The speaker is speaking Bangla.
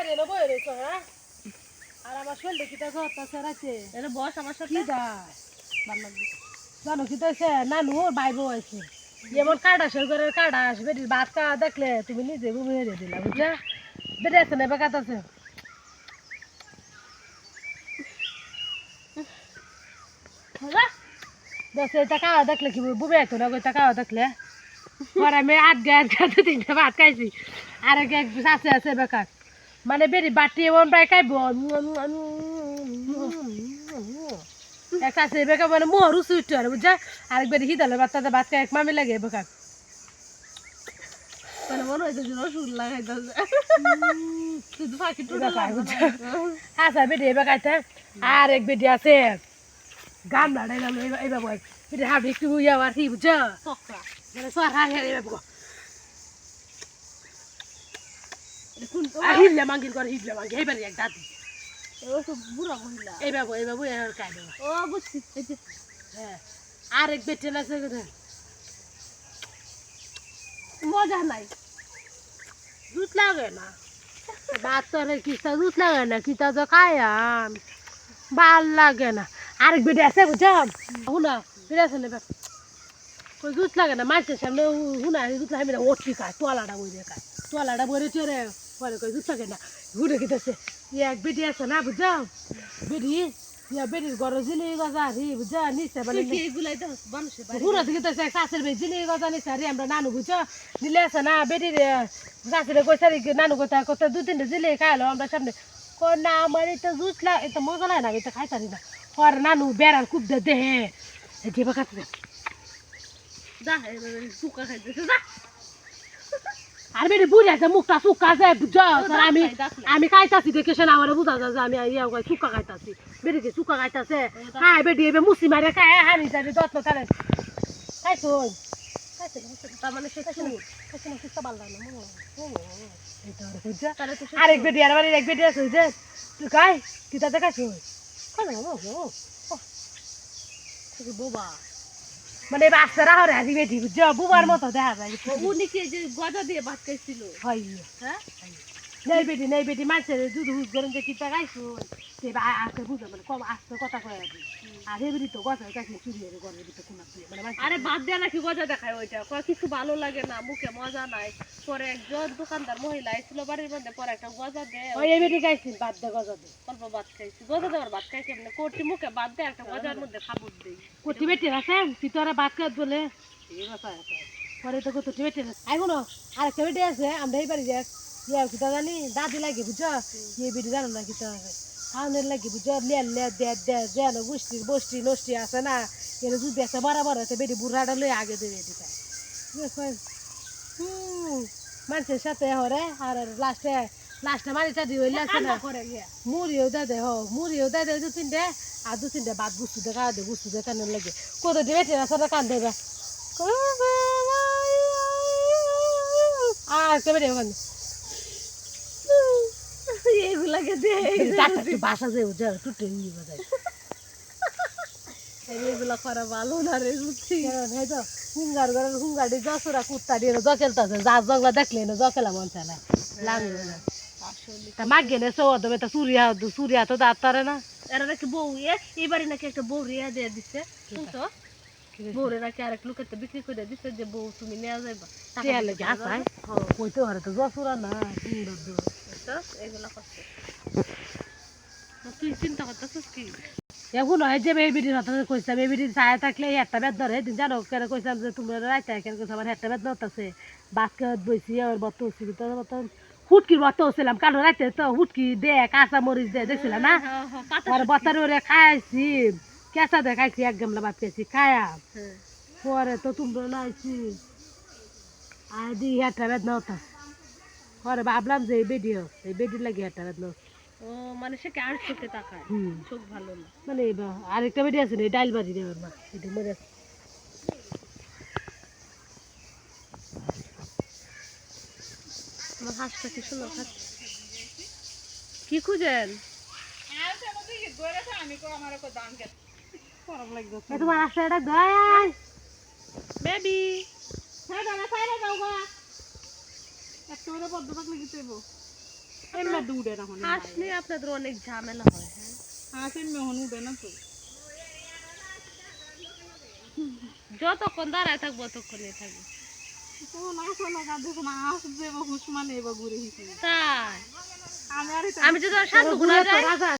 বাইরে এলো রয়েছে হ্যাঁ? আর আমার শরীরে কি তা জ্বরটা রাখছে এটা বস আমার সাথে। কি দায় ভালো লাগবে জানো কি তো নানু ভাই বউ আছে। যেমন কাটাসের ঘরের কাটাস বেটির ভাত খাওয়া দেখলে তুমি নিজে ঘুমিয়ে হেরে দিলা বুঝলে? বেটে আছে না বেকাত আছে? দশ এটা খাওয়া দেখলে কি বুবে আইতো না ওইটা খাওয়া দেখলে? পরে আমি আট গে আট তিনটা ভাত খাইছি। আর এক আছে আছে বেকার। মানে বেরি বাটি প্রায় খাইব। এক আছে বেকার মানে মোহর উঠতে আর বুঝছা? আরেক বেরি হিদালে বাচ্চাতে খাই এক মামি লাগে মানে মনে হয়েছে যে শুধু বুঝছা? আচ্ছা বেটি এবার খাইতে আর এক বেটি আছে। গান লাড়াই গেল এইবার বল বেটি হাবি একটু ইয়া আর কি বুঝছা? মানে সর হার হার এইবার বল কোন আর হিজলে করে হিজলে মাঙ্গি এইবার এক ও বুঝছি হ্যাঁ আর এক বেটি আছে মজা নাই। দুধ লাগে না। বাচ্চারে কিস্তা দুধ লাগে না কিতা তো খায়াম ভালো লাগে না। আরেক বেটি আছে বুঝাম শুনা বেড়ে আছে না কই দুধ লাগে না মাছের সামনে শুনা দুধ লাগে না ওটি খায় তোলাটা বই দিয়ে খায়। তোলাটা বই চরে পরে কই দুধ লাগে না? ঘুরে কিতেছে এক বেটি আছে না বুঝাম বেটি ইয়া বেটির ঘর জিলি গজা হি বুঝা মানুষের বাড়ি ঘুরে থেকে তো শাশুড়ি ভাই জিলি গজা নিচে রে আমরা নানু বুঝছ দিলে আছে না বেটির শাশুড়ি কইছে রে নানু কথা কত দু তিনটে জিলি খাইলো আমরা সামনে। কই না আমার এটা জুস লাগ এটা মজা লাগে না আমি এটা খাইতারি না। আর নানু বেড়ার খুব দে দেহে। দিবা কাটবে যা এবার খাইতেছে যা। আর বেটি বুঝে আছে মুখটা সুক্কা আছে আমি। আমি খাইতাছি দেখে সে আমার বুঝা যায় যে আমি ইয়া কই সুক্কা খাইতাছি। বেটি কি সুক্কা খাইতাছে? খাই বেটি এবে মুসি মারে খায় হানি যাবে যত্ন করে। খাইছো মানে না? না আরেক বেটি আর এক বেটি আছে যে। তুই খাই তুই তাতে খাইছো বোবা। মানে বাচ্চারা হরে আজি বেটি বুঝছ? বুবার মতো দেখা যায় উনি কি যে গজা দিয়ে ভাত খাইছিল? হয়। হ্যাঁ? নেই বেটি নেই বেটি মাছের দুধ হুজ করেন যে কিতা খাইছো? সে আসতে বুঝে মানে কম আসতে কথা কয়ে আজি আর এই বেটি তো গছা খাইছে চুরি হয়ে ঘরের ভিতরে কোন মানে আরে বাদ দেয়া নাকি গজা দেখায় ওইটা কয় কিছু ভালো লাগে না মুখে মজা নাই। পরে একজন দোকানদার মহিলা এসেছিল বাড়ির মধ্যে পরে একটা গজা ওই এই বেটি বাদ দে গজা দে। অল্প ভাত খাইছি। গজা দেওয়ার ভাত খাই কেমনে? কোটি মুখে বাদ দেয় একটা গজার মধ্যে খাবুর দিই। কোটি বেটি আছে তুই তো আর ভাত খাত বলে। পরে তো কত বেটি আছে আই কোনো আরেকটা বেটি আছে আমরা এই বাড়ি যাক ইয়া কিতা জানি দাদি লাগে বুঝছ ইয়ে বেটি জানো না কিতা খাওয়ানোর লাগে বুঝছ লেল লে দে দে যেন গোষ্ঠী বষ্টি নষ্টি আছে না এর যদি আছে বরাবর আছে বেটি বুড়াটা লই আগে দেবে বেটিটা মানুষের সাথে হরে আর লাস্টে লাস্টে মারিটা দিয়ে হইলে আছে না মুড়িও দে দে হো মুড়িও দে দে দু তিনটে আর দু তিনটে ভাত গুস্তু দে খাওয়া দে গুস্তু দে কানের লাগে কত দিবে টেরা সাথে কান দেবে আর কেবে দেবে কান এইগুলাকে দিয়ে বাসা যে উঠে টুটে নিয়ে বাজায় এইগুলা করা ভালো না রে বুঝছি হুঙ্গার ঘরের হুঙ্গারি জসরা কুত্তা দিয়ে জকেলতাছে যা জগলা দেখলে না জকেলা মন চায় না। লাগবে না তা মাগে নে সো দেবে তা সুরিয়া সুরিয়া তো দাঁত তারে না। এরা নাকি বউ এ এবারে নাকি একটা বউ রিয়া দিয়ে শুনছো? বউরে নাকি আরেক লোকের তো বিক্রি করে দিচ্ছে যে বউ তুমি নেওয়া যাইবা। আসায় কইতে পারে তো জসুরা না সুন্দর বুঝছ? এগুলা তুই চিন্তা করতেছিস কি? এখন যে বিডির হাতে কইছিলাম এই ছায়া থাকলে একটা বেদ ধরে। দিন জানো কেন কইছিলাম যে তোমরা রাইতে কেন কইছিলাম আমার একটা বেদ ধরতেছে? বাসকে বইছি আর বত হচ্ছিল তো মতন হুটকির বত হচ্ছিলাম কারণ রাইতে তো হুটকি দে কাঁচা মরিচ দে দেখছিলাম না? হ্যাঁ, হ্যাঁ, পাতা আর বতার ওরে খাইছি। কেঁচা দে খাইছি এক গামলা ভাত খাইছি খায়া। হ্যাঁ। পরে তো তোমরা নাইছি। আর দি একটা বেদ নতা পরে ভাবলাম যে এই বেডিও এই বেডির লাগে একটা ও মানে সে কি আর চোখে তাকায়? হুম। চোখ ভালো না। মানে আরেকটা বেটি আছে না এই ডাইল বাড়ি দেবেন মা এটা মরে আছে। আমার হাঁসটা কি সুন্দর খাচ্ছে কি খুঁজেন? তোমার আসলে এটা গায় বেবি হ্যাঁ দাদা গা। একটা বদ্ধ থাকলে কি দেবো এমনি তো উঠে না হন আসলে আপনাদের অনেক ঝামেলা হয় হ্যাঁ? হাঁস এমনি হন উঠে না তো। যতক্ষণ দাঁড়ায় থাকব ততক্ষণই থাকব। আমি যদি শান্ত ঘুরে